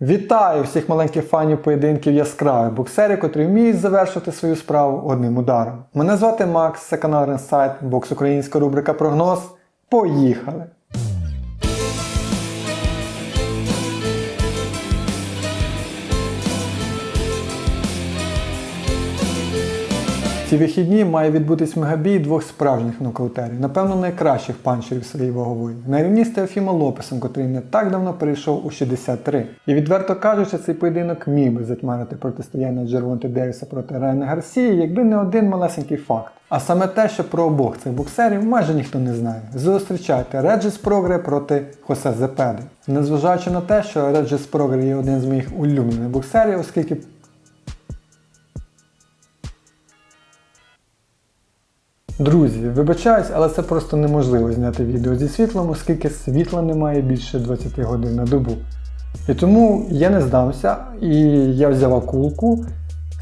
Вітаю всіх маленьких фанів поєдинків яскравих боксерів, котрі вміють завершити свою справу одним ударом. Мене звати Макс, це канал Ренсайт, бокс українська рубрика Прогноз. Поїхали! Ці вихідні має відбутись мегабій двох справжніх нокаутерів, напевно, найкращих панчерів своєї вагової. На рівні з Теофімом Лопесом, котрий не так давно перейшов у 63. І відверто кажучи, цей поєдинок міг би затьмарити протистояння Джервонти Девіса проти Райана Гарсії, якби не один малесенький факт. А саме те, що про обох цих боксерів майже ніхто не знає. Зустрічайте Реджіс Прогре проти Хосе Зепеди. Незважаючи на те, що Реджіс Прогре є один з моїх улюблених боксерів, оскільки Друзі, вибачаюсь, але це просто неможливо зняти відео зі світлом, оскільки світла немає більше 20 годин на добу. І тому я не здамся, і я взяв акулку,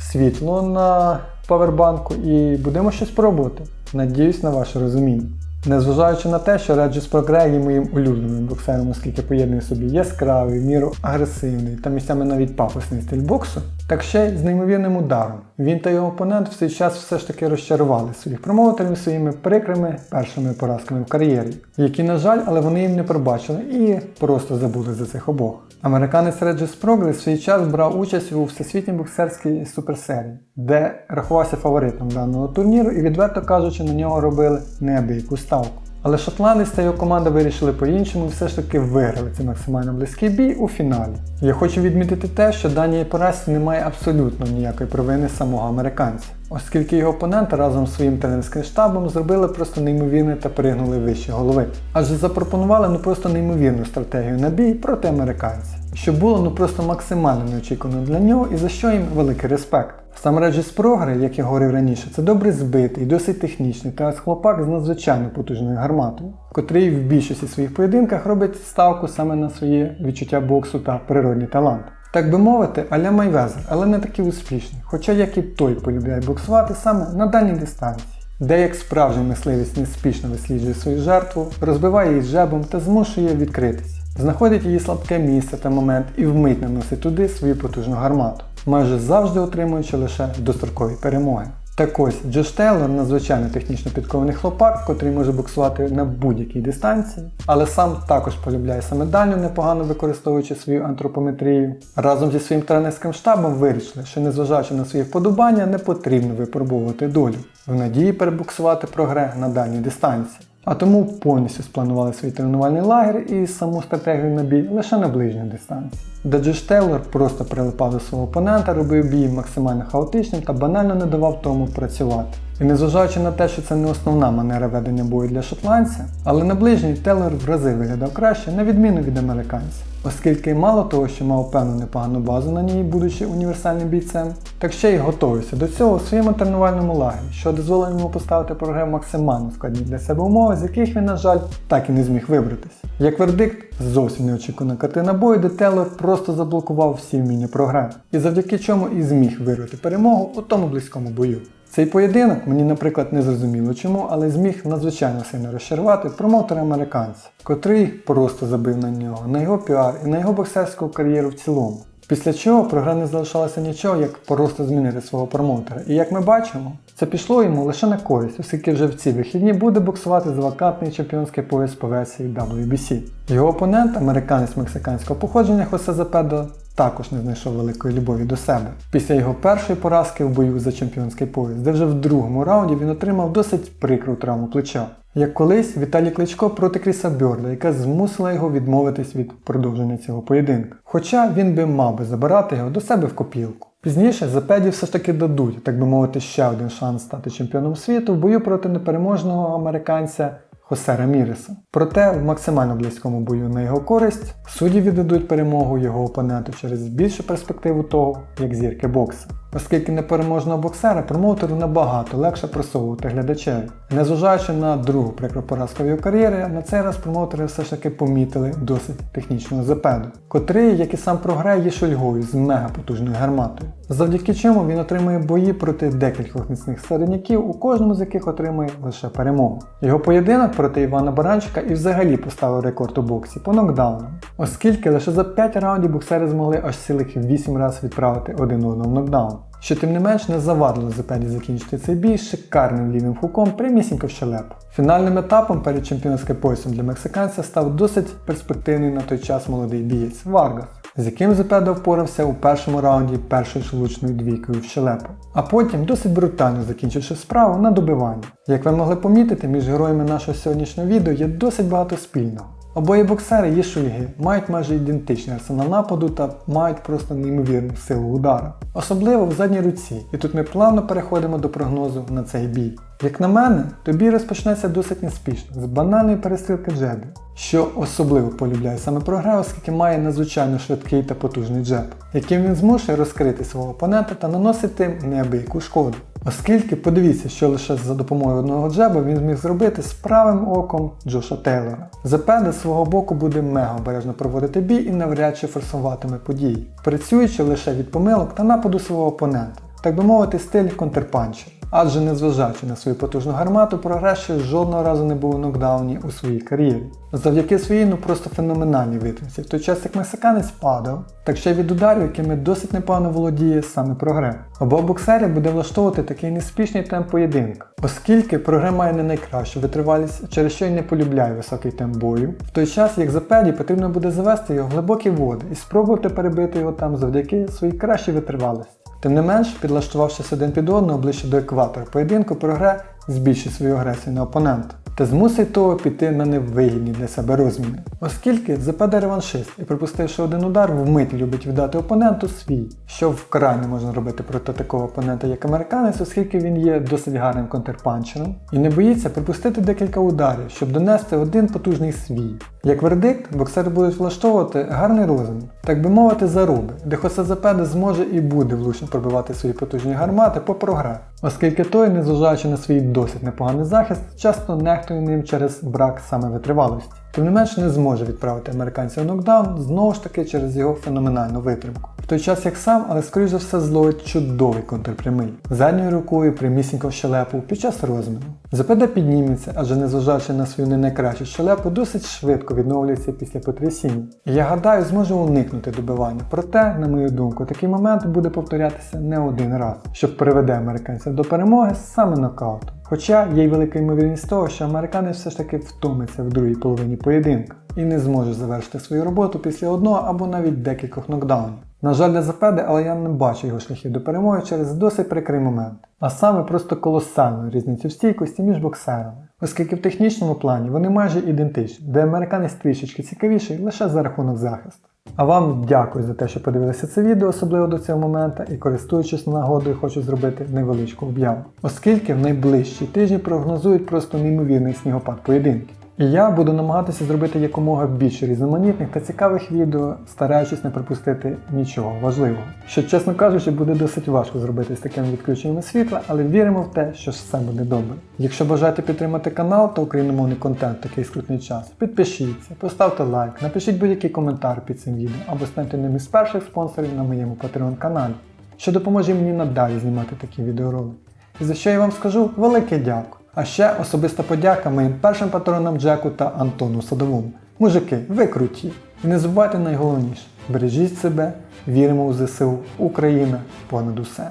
світло на павербанку і будемо щось пробувати. Надіюсь на ваше розуміння. Незважаючи на те, що Regis Progre є моїм улюбленим боксером, оскільки поєднує собі яскравий, в міру агресивний та місцями навіть пафосний стиль боксу, так ще й з неймовірним ударом. Він та його опонент в цей час все ж таки розчарували своїх промоутерів своїми прикрими першими поразками в кар'єрі, які, на жаль, але вони їм не пробачили і просто забули за цих обох. Американець Regis Progress в свій час брав участь у всесвітній боксерській суперсерії, де рахувався фаворитом даного турніру і, відверто кажучи, на нього робили неабияку ставку. Але шотландець та його команда вирішили по-іншому все ж таки виграли цей максимально близький бій у фіналі. Я хочу відмітити те, що даній поразці немає абсолютно ніякої провини самого американця, оскільки його опоненти разом з своїм тренерським штабом зробили просто неймовірне та пригнули вище голови. Адже запропонували ну просто неймовірну стратегію на бій проти американця, що було ну просто максимально неочікувано для нього і за що їм великий респект. Сам Реджіс Прогре, як я говорив раніше, це добре збитий, досить технічний та хлопак з надзвичайно потужною гарматою, котрий в більшості своїх поєдинках робить ставку саме на своє відчуття боксу та природний талант. Так би мовити, аля Майвезер, але не такий успішний, хоча як і той полюбляє боксувати саме на дальній дистанції. Де як справжній мисливець неспішно висліджує свою жертву, розбиває її жебом та змушує відкритись, знаходить її слабке місце та момент і вмить наносить туди свою потужну гармату майже завжди отримуючи лише дострокові перемоги. Так ось Джош Тейлор надзвичайно технічно підкований хлопак, котрий може боксувати на будь-якій дистанції, але сам також полюбляє саме дальню, непогано використовуючи свою антропометрію. Разом зі своїм тренерським штабом вирішили, що незважаючи на свої вподобання, не потрібно випробовувати долю, в надії перебуксувати прогре на дальній дистанції. А тому повністю спланували свій тренувальний лагер і саму стратегію на бій лише на ближній дистанції. Деджиш Тейлор просто прилипав до свого опонента, робив бій максимально хаотичним та банально не давав тому працювати. І незважаючи на те, що це не основна манера ведення бою для шотландця, але на ближній Тейлор в рази виглядав краще, на відміну від американця. Оскільки мало того, що мав певну непогану базу на ній, будучи універсальним бійцем, так ще й готовився до цього у своєму тренувальному лагері, що дозволило йому поставити програму максимально складні для себе умови, з яких він, на жаль, так і не зміг вибратись. Як вердикт, зовсім неочікувана картина бою, де Тейлор просто заблокував всі вміння програми, і завдяки чому і зміг вирвати перемогу у тому близькому бою. Цей поєдинок мені, наприклад, не зрозуміло чому, але зміг надзвичайно сильно розчарувати промоутера американця, котрий просто забив на нього, на його піар і на його боксерську кар'єру в цілому. Після чого програм не залишалося нічого, як просто змінити свого промоутера. І як ми бачимо, це пішло йому лише на користь, оскільки вже в ці вихідні буде боксувати за вакантний чемпіонський пояс по версії WBC. Його опонент, американець мексиканського походження Хосе Запедо, також не знайшов великої любові до себе. Після його першої поразки в бою за чемпіонський пояс, де вже в другому раунді він отримав досить прикру травму плеча. Як колись Віталій Кличко проти Кріса Бьорда, яка змусила його відмовитись від продовження цього поєдинку. Хоча він би мав би забирати його до себе в копілку. Пізніше Запеді все ж таки дадуть, так би мовити, ще один шанс стати чемпіоном світу в бою проти непереможного американця Хосе Раміреса. Проте в максимально близькому бою на його користь судді віддадуть перемогу його опоненту через більшу перспективу того, як зірки бокса. Оскільки непереможного боксера промоутеру набагато легше просовувати глядачеві. Незважаючи на другу прикру поразку його кар'єрі, на цей раз промоутери все ж таки помітили досить технічного запеду, котрий, як і сам програє, є шульгою з мегапотужною гарматою. Завдяки чому він отримує бої проти декількох міцних середняків, у кожному з яких отримує лише перемогу. Його поєдинок проти Івана Баранчика і взагалі поставив рекорд у боксі по нокдаунам, оскільки лише за 5 раундів боксери змогли аж цілих 8 разів відправити один одного в нокдаун. Що тим не менш не завадило Зепеді закінчити цей бій з шикарним лівим хуком прямісінько в щелепу. Фінальним етапом перед чемпіонським поясом для мексиканця став досить перспективний на той час молодий бієць Варгас, з яким Зепедо впорався у першому раунді першою ж влучною двійкою в щелепу, а потім досить брутально закінчивши справу на добиванні. Як ви могли помітити, між героями нашого сьогоднішнього відео є досить багато спільного. Обоє боксери є шульги, мають майже ідентичний арсенал нападу та мають просто неймовірну силу удару. Особливо в задній руці, і тут ми плавно переходимо до прогнозу на цей бій. Як на мене, то бій розпочнеться досить неспішно, з банальної перестрілки джебів, що особливо полюбляє саме програ, оскільки має надзвичайно швидкий та потужний джеб, яким він змушує розкрити свого опонента та наносити неабияку шкоду. Оскільки подивіться, що лише за допомогою одного джеба він зміг зробити з правим оком Джоша Тейлора. Зепеда з свого боку буде мега обережно проводити бій і навряд чи форсуватиме події, працюючи лише від помилок та нападу свого опонента, так би мовити, стиль контрпанчер. Адже незважаючи на свою потужну гармату, прогрес ще жодного разу не був у нокдауні у своїй кар'єрі. Завдяки своїй ну просто феноменальній витримці, в той час як мексиканець падав, так ще від ударів, якими досить непогано володіє саме прогре. Обох боксерів буде влаштовувати такий неспішний темп поєдинку, оскільки прогре має не найкращу витривалість, через що й не полюбляє високий темп бою, в той час як Запеді потрібно буде завести його в глибокі води і спробувати перебити його там завдяки своїй кращій витривалості. Тим не менш, підлаштувавшись один під одного ближче до екватора поєдинку, прогре збільшить свою агресію на опонента та змусить того піти на невигідні для себе розміни. Оскільки Зепеда реваншист і пропустивши один удар, вмить любить віддати опоненту свій, що вкрай не можна робити проти такого опонента, як американець, оскільки він є досить гарним контрпанчером і не боїться пропустити декілька ударів, щоб донести один потужний свій. Як вердикт, боксери будуть влаштовувати гарний розмін, так би мовити, заруби, де Хосезапеде зможе і буде влучно пробивати свої потужні гармати по програмі, оскільки той, незважаючи на свій досить непоганий захист, часто нехтує ним через брак саме витривалості. Тим не менш не зможе відправити американця в нокдаун знову ж таки через його феноменальну витримку. Той час як сам, але скоріш за все зловить чудовий контрпрямий, задньою рукою прямісінько в щелепу під час розміну. Запеда підніметься, адже незважаючи на свою не найкращу щелепу, досить швидко відновлюється після потрясіння. Я гадаю, зможе уникнути добивання. Проте, на мою думку, такий момент буде повторятися не один раз, що приведе американця до перемоги саме нокаутом. Хоча є й велика ймовірність того, що американець все ж таки втомиться в другій половині поєдинка і не зможе завершити свою роботу після одного або навіть декількох нокдаунів. На жаль, для Запеди, але я не бачу його шляхів до перемоги через досить прикрий момент, а саме просто колосальну різницю в стійкості між боксерами, оскільки в технічному плані вони майже ідентичні, де американець трішечки цікавіший лише за рахунок захисту. А вам дякую за те, що подивилися це відео, особливо до цього моменту, і користуючись нагодою, хочу зробити невеличку об'яву. Оскільки в найближчі тижні прогнозують просто неймовірний снігопад поєдинків. І я буду намагатися зробити якомога більше різноманітних та цікавих відео, стараючись не пропустити нічого важливого. Що, чесно кажучи, буде досить важко зробити з такими відключеннями світла, але віримо в те, що все буде добре. Якщо бажаєте підтримати канал та україномовний контент в такий скрутний час, підпишіться, поставте лайк, напишіть будь-який коментар під цим відео або станьте одним із перших спонсорів на моєму Patreon каналі, що допоможе мені надалі знімати такі відеоролики. І за що я вам скажу велике дякую. А ще особиста подяка моїм першим патронам Джеку та Антону Садовому. Мужики, ви круті! І не забувайте найголовніше: бережіть себе, віримо у ЗСУ, Україна понад усе.